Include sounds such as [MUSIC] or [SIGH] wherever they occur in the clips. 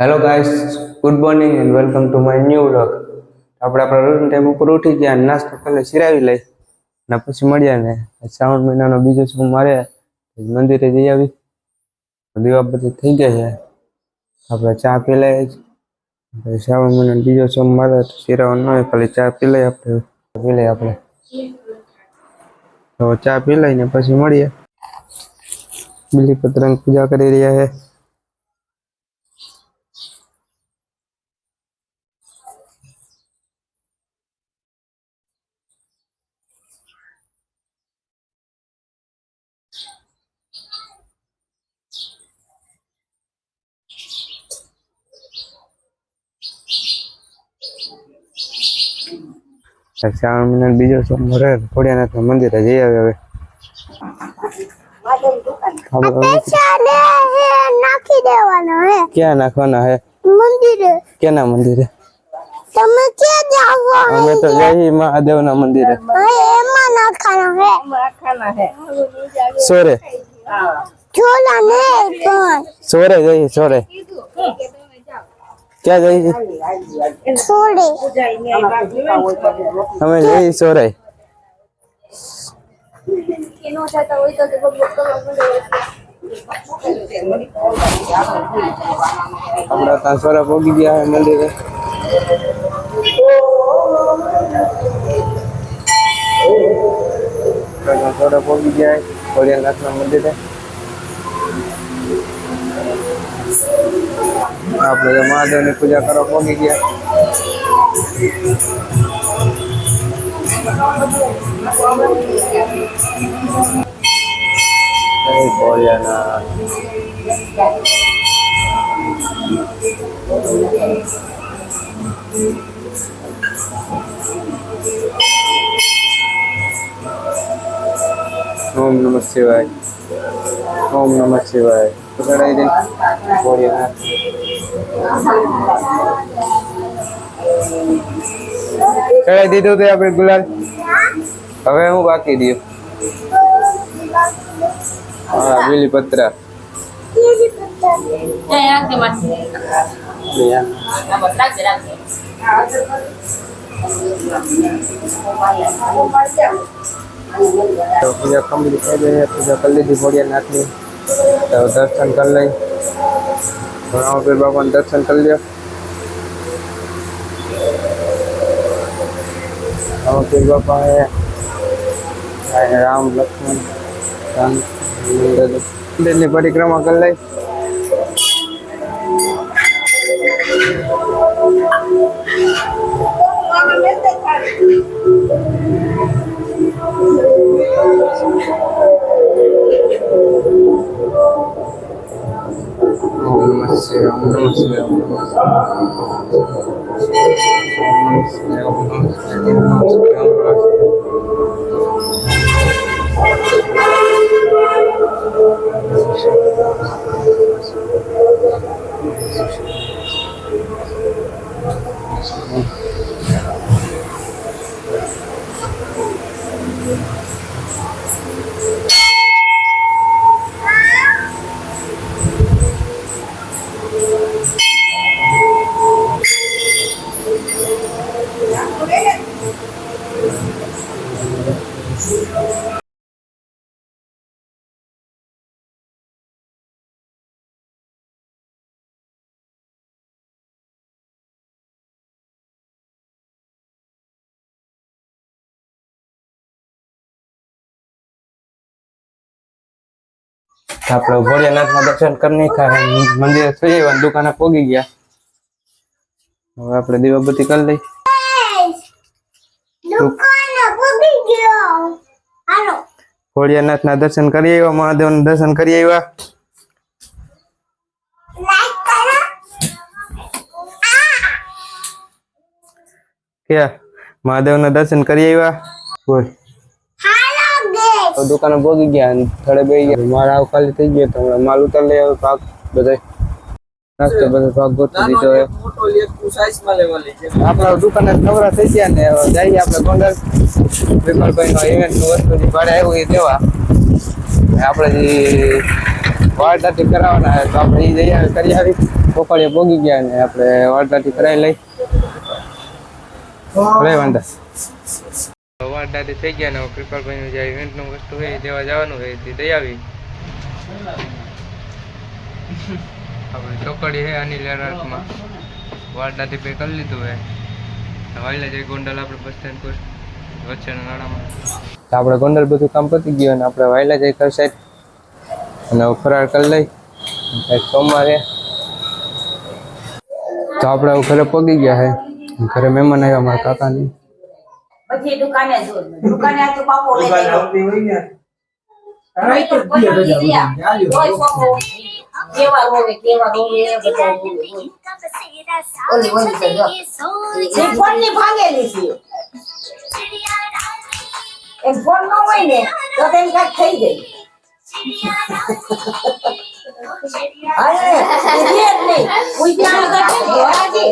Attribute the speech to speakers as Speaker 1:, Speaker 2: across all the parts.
Speaker 1: hello guys good morning and welcome to my new vlog આપણે આપણા routine time ઉપર ઉઠી ગયા અને નાસ્તો પહેલા સિરાવી લઈ અને પછી મળ્યા ને શ્રાવણ મહિનાનો બીજો સોમ મારે મંદિરે જઈ આવી દીવા બધી થઈ ગયા છે આપણે ચા પી લઈએ જ પછી શ્રાવણ મહિનાનો બીજો સોમ મારે તો સિરાવણ ન હોય ખાલી ચા પી લઈએ આપણે પી લઈએ આપણે તો ચા પી લઈને પછી મળીએ બિલીપત્રની પૂજા કરી રહ્યા છે શ્રાવણ મહિના બીજો સોમવાર હે ભોળિયાનાથ મંદિરે જઈ આવે હવે.
Speaker 2: હે નાખી દેવાનો હે.
Speaker 1: ક્યાં નાખવાના હે?
Speaker 2: મંદિરે.
Speaker 1: કેના મંદિરે?
Speaker 2: તમે ક્યાં જાઓ
Speaker 1: અમે તો જઈ મહાદેવના મંદિરે.
Speaker 2: એમાં નાખવાના હે.
Speaker 1: સોરે?
Speaker 2: ઝોલા ને
Speaker 1: સોરે જઈએ સોરે. ક્યાં જઈએ
Speaker 2: છોડે
Speaker 1: અમે જઈએ સોરે આપણે ત્યાં સોરા મંદિરે. આપણે તો મહાદેવની પૂજા કરવા પહોંચી ગયા જય ભોળિયાનાથ ઓમ નમઃ શિવાય ઓમ નમઃ શિવાય ચડાવી દે ભોળિયાનાથ ચડાવી દીધું તે આપણે ગુલાલ? હવે હું બાકી દઉં હા બીલીપત્ર તો પૂજા કમ્પ્લીટ થઈ ગઈ પૂજા કરી લીધી ભોળિયાનાથની તો દર્શન કરી લઈ. રામપીર બાપાનું દર્શન કરી લ્યો. રામપીર બાપા હે રામ, લક્ષ્મણ, રામ, મંદિરની પરિક્રમા કરી લઈ. Thank નમઃ আমরা આપણે ભોળિયાનાથના દર્શન કરી નાખ્યા મંદિરે થઈ આવ્યા દુકાને પોગી ગયા. હવે આપણે દીવાબત્તી કરી લઈ. ભોળિયાનાથના દર્શન કરી આવ્યા મહાદેવના દર્શન કરી આવ્યા. ક્યાં? મહાદેવના દર્શન કરી આવ્યા? બોલ. તો દુકાને ભોગી ગયા અને થોડે બે ગયા. માલ આવ ખાલી થઈ ગયો તો હમણાં માલ ઉતાર લઈ આવ્યો પાક બધા નાસ્તો બધો પાક ગોઠવી દીધો આપણા દુકાને નવરા થઈ ગયા ને હવે જઈએ આપણે ગોંડલ. ઇવેન્ટનું વસ્તુ જે ભાડે આવ્યું એ દેવા. આપણે જે વાળતાથી કરાવવાના તો આપણે એ જઈ કરી આવી. પોપાળીએ ભોગી ગયા ને આપણે વાળતાથી કરાવી લઈ. લે વાંધા. વાળતાથી થઈ ગયા ને કૃપાલભાઈનું જે ઇવેન્ટનું વસ્તુ હોય દેવા જવાનું હોય તે દઈ આવી. આપણે ચોકડી છે અનિલ એરર્ટમાં વાળતાથી પે કરી લીધું હોય વાયલા જઈ ગોંડલ આપણે બસ સ્ટેન્ડ પર વચ્ચેના નાણામાં. આપણે ગોંડલ બધું કામ પતી ગયું અને આપણે વાયલા જઈ કર સાઈડ. અને ફરાર કરી લઈ. સોમવારે. તો આપણે ઘરે પગી ગયા હે. ઘરે મહેમાન આવ્યા મારા કાકાની.
Speaker 3: બધી દુકાને જો દુકાને આ તો પાપો લઈ ગયો. રોઈ તો કોઈ નથી રહ્યા. કોઈ છોકરો કેવા રોવે કેવા રોવે ઓલી ઓલી તો જો. ફોનની ભાંગેલી છે. એ ફોન ન હોય ને તો તેમ કાંઈક થઈ જાય. અરે એ જ નહીં. ઉઈથી આગળ છે ધોરાજી.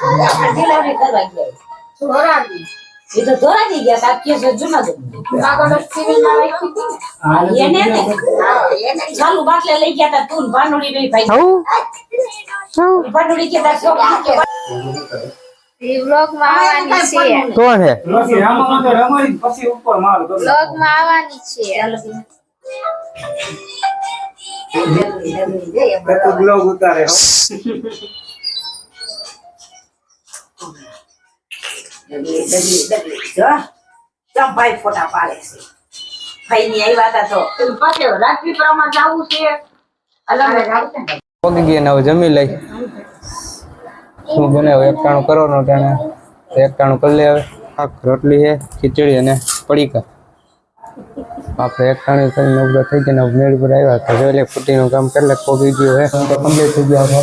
Speaker 3: આપણે ડિલિવરી કરવા ગયા એ તો ધોરાજી ગયા તા કે છે જુનાગઢ એને ને ચાલુ બાટલે લઈ ગયા તા તું ભાનુડી નહીં ભાઈ ભાનુડી કે તાર છોકરી કે
Speaker 4: એ વ્લોગમાં આવવાની છે
Speaker 1: કોણ હે
Speaker 5: પછી તો રમાડી પછી ઉપર માર કરો.
Speaker 4: વ્લોગમાં આવવાની છે
Speaker 5: તો બ્લોગ ઉતારે હો.
Speaker 3: ભાઈ ફોટા પાડે છે ભાઈ ની આવ્યા હતા તો પછી રાજપી પ્રમાણ જવું છે જ
Speaker 1: પગી ગયા ને હવે જમી લઈ શું બને હવે એકટાણું કરવાનો ટાણે તો એકટાણું કરી લે હવે આખ રોટલી છે ખીચડી અને પડીકા આપણે એકટાણું કરીને ઊભા થઈ ગયા ને મેળ પર આવ્યા તો જોઈ લે ફૂટીનું કામ કરી લે પોગી ગયું હે કમ્પ્લીટ થઈ ગયા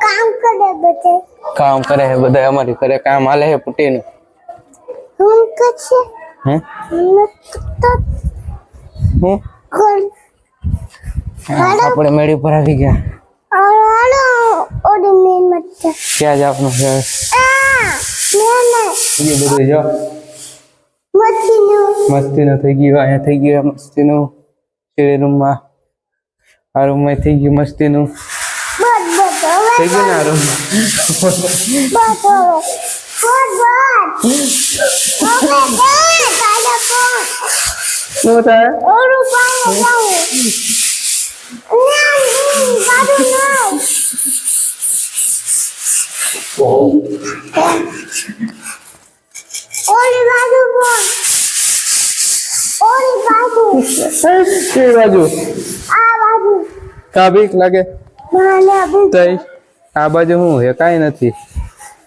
Speaker 2: કામ કરે બધે
Speaker 1: કામ કરે છે બધા અમારી ઘરે કામ હાલે છે પુટીનું
Speaker 2: હું કરશે
Speaker 1: હે
Speaker 2: તો
Speaker 1: હું
Speaker 2: કોણ
Speaker 1: આપણે મેળી પર આવી ગયા
Speaker 2: હાલો ઓડી મેં મત
Speaker 1: ક્યાં જવાનું છે
Speaker 2: આ મેને
Speaker 1: એ બધું જો
Speaker 2: મતી નો
Speaker 1: મસ્તીનું થઈ ગયું અહીંયા થઈ ગયું મસ્તીનું શેરી રૂમમાં આ રૂમમાં થઈ ગયું મસ્તીનું
Speaker 2: બસ બસ હવે
Speaker 1: થઈ ગયું ને આ રૂમ
Speaker 2: બસ હવે બસ બસ હવે બસ કાલે કોણ
Speaker 1: શું થાય [LAUGHS]
Speaker 2: ઓરું પાણી જાવું ના બાજુ ના ઓલી બાજુ કોણ ઓલી બાજુ
Speaker 1: કે બાજુ
Speaker 2: આ બાજુ
Speaker 1: કા બીક લાગે
Speaker 2: મને બી
Speaker 1: તઈ આ બાજુ શું છે કાંઈ નથી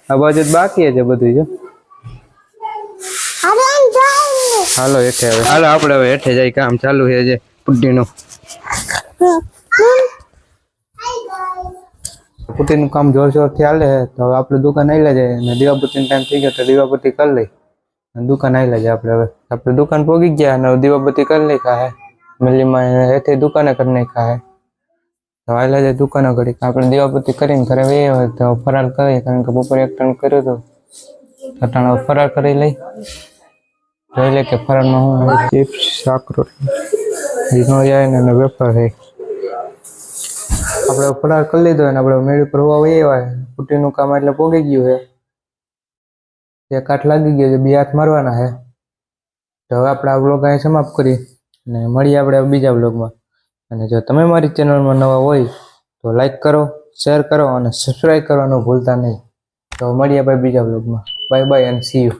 Speaker 1: આ બાજુ તો બાકી છે બધું જો
Speaker 2: અરે એમ જાય ને
Speaker 1: હાલો હેઠે હવે હાલો આપણે હવે હેઠે જાય કામ ચાલુ છે જે પુટ્ટીનું પુટ્ટીનું કામ જોર જોરથી હાલે છે તો હવે આપણે દુકાન આવી જાય અને દીવાબત્તીનો ટાઈમ થઈ ગયો તો દીવાબત્તી કરી લઈ અને દુકાન આવી જાય આપણે હવે આપણે દુકાન પોગી ગયા અને હવે દીવાબત્તી કરી નાખા હે મિલીમાં એને હેઠે દુકાને કરી નાખા હે તો આવેલા જાય દુકાનો ઘડી આપણે દીવાબત્તી કરીને ઘરે વહી હોય તો ફરાર કરીએ કારણ કે બપોરે એક ટણ કર્યો હતો તો અટાણે હવે ફરાર કરી લઈ જોઈ લે કે ફરારમાં હું ચિપ્સ શાક રોટલી રીંગણો જાય ને વેફર છે આપણે ફરાર કરી લીધો અને આપણે મેળી પર હોવા વહી આવ્યા પુટીનું કામ એટલે પોગી ગયું છે એક હાથ લાગી ગયો છે, બે હાથ મારવાના છે. તો હવે આપણે આ બ્લોગ અહીં સમાપ્ત કરી અને મળીએ આપણે બીજા બ્લોગમાં અને જો તમે મારી ચેનલમાં નવા હોય તો લાઈક કરો શેર કરો અને સબસ્ક્રાઈબ કરવાનું ભૂલતા નહીં. તો મળીએ આપણે બીજા બ્લોગમાં bye bye and see you